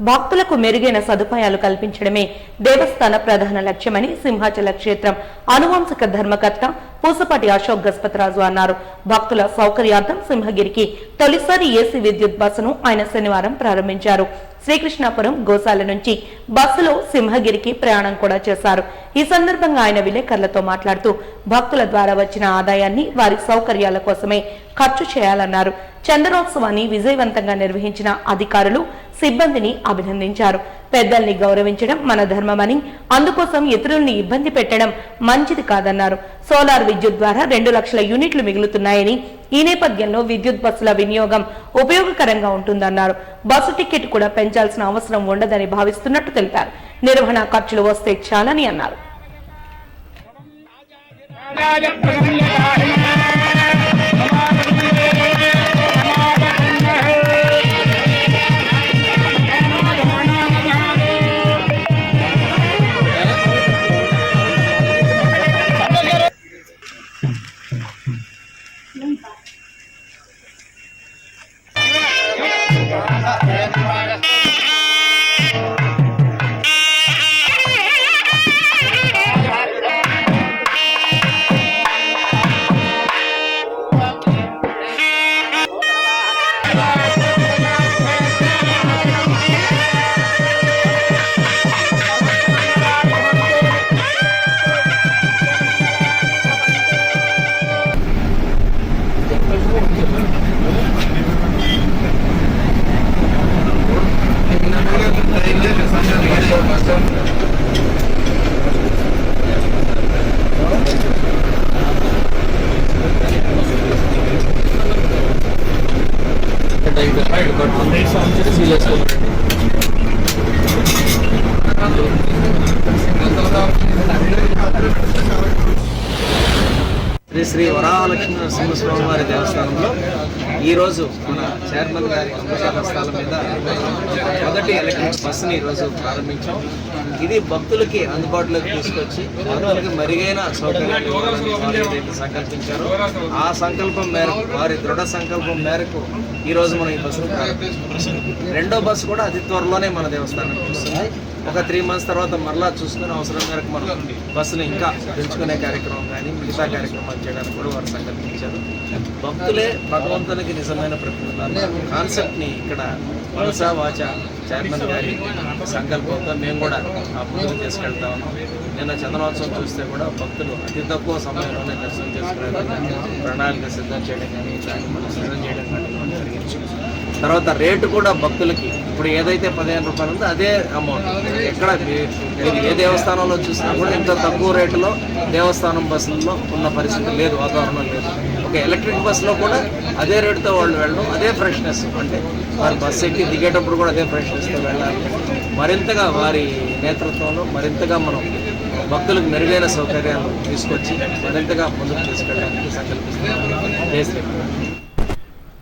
భక్తులకు మెరుగైన సదుపాయాలు కల్పించడమే దేవస్థాన ప్రధాన లక్ష్యమని సింహాచల క్షేత్రం అనువంశక ధర్మకర్త పూసపాటి అశోక్ గజపతిరాజు అన్నారు. భక్తుల సౌకర్యార్థం సింహగిరికి తొలిసారి ఏసీ విద్యుత్ బస్సును ఆయన శనివారం ప్రారంభించారు. శ్రీకృష్ణాపురం గోశాల నుంచి బస్సులో సింహగిరికి ప్రయాణం కూడా చేశారు. ఈ సందర్భంగా ఆయన విలేకరులతో మాట్లాడుతూ భక్తుల ద్వారా వచ్చిన ఆదాయాన్ని వారి సౌకర్యాల కోసమే ఖర్చు చేయాలన్నారు. చంద్రోత్సవాన్ని విజయవంతంగా నిర్వహించిన అధికారులు సిబ్బందిని అభినందించారు పెద్దల్ని గౌరవించడం మన ధర్మమని అందుకోసం ఇతరుల్ని ఇబ్బంది పెట్టడం మంచిది కాదన్నారు సోలార్ విద్యుత్ ద్వారా రెండు లక్షల యూనిట్లు మిగులుతున్నాయని ఈ నేపథ్యంలో విద్యుత్ బస్సుల వినియోగం ఉపయోగకరంగా ఉంటుందన్నారు బస్సు టికెట్ కూడా పెంచాల్సిన అవసరం ఉండదని భావిస్తున్నట్టు తెలిపారు నిర్వహణ ఖర్చులు వస్తే చాలని అన్నారు శ్రీ శ్రీ వరాలక్ష్మీ నరసింహస్వామి వారి దేవస్థానంలో ఈరోజు మన చైర్మన్ గారి అమృత స్థలం మీద మొదటి ఎలక్ట్రిక్ బస్సుని ఈరోజు ప్రారంభించాం. ఇది భక్తులకి అందుబాటులోకి తీసుకొచ్చి భక్తులకి మెరుగైన సౌకర్యాలు సంకల్పించారు ఆ సంకల్పం మేరకు వారి దృఢ సంకల్పం మేరకు ఈరోజు మనం ఈ బస్సును ప్రారంభించాం. రెండో బస్సు కూడా అతి త్వరలోనే మన దేవస్థానానికి వస్తుంది. ఒక త్రీ మంత్స్ తర్వాత మరలా చూసుకుని అవసరం మేరకు మనం బస్సును ఇంకా పెంచుకునే కార్యక్రమం కానీ మిగతా కార్యక్రమాలు చేయడానికి కూడా వారు సంకల్పించారు. భక్తులే భగవంతునికి నిజమైన ప్రతినిధులు కాన్సెప్ట్ని ఇక్కడ మనసా వాచ చైర్మన్ గారి సంకల్పంతో మేము కూడా ఆ ముందుకు తీసుకెళ్తా ఉన్నాం. నిన్న చంద్రోత్సవం చూస్తే కూడా భక్తులు అతి తక్కువ సమయంలోనే దర్శనం చేసుకునే ప్రణాళిక సిద్ధం చేయడం కానీ దాన్ని మనం సిద్ధం చేయడం కానీ మనం జరిగించు తర్వాత రేటు కూడా భక్తులకి ఇప్పుడు ఏదైతే పదిహేను రూపాయలు ఉందో అదే అమౌంట్. ఎక్కడ మీరు ఏ దేవస్థానంలో చూసినా కూడా ఇంత తక్కువ రేటులో దేవస్థానం బస్సుల్లో ఉన్న పరిస్థితి లేదు వాతావరణం లేదు. ఒక ఎలక్ట్రిక్ బస్సులో కూడా అదే రేటుతో వాళ్ళు వెళ్ళడం అదే ఫ్రెష్నెస్. అంటే వారి బస్సు ఎక్కి దిగేటప్పుడు కూడా అదే ఫ్రెష్నెస్తో వెళ్ళాలి. మరింతగా వారి నేతృత్వంలో మరింతగా మనం భక్తులకు మెరుగైన సౌకర్యాలు తీసుకొచ్చి మరింతగా ముందుకు తీసుకెళ్ళడానికి సంకల్పిస్తున్నాం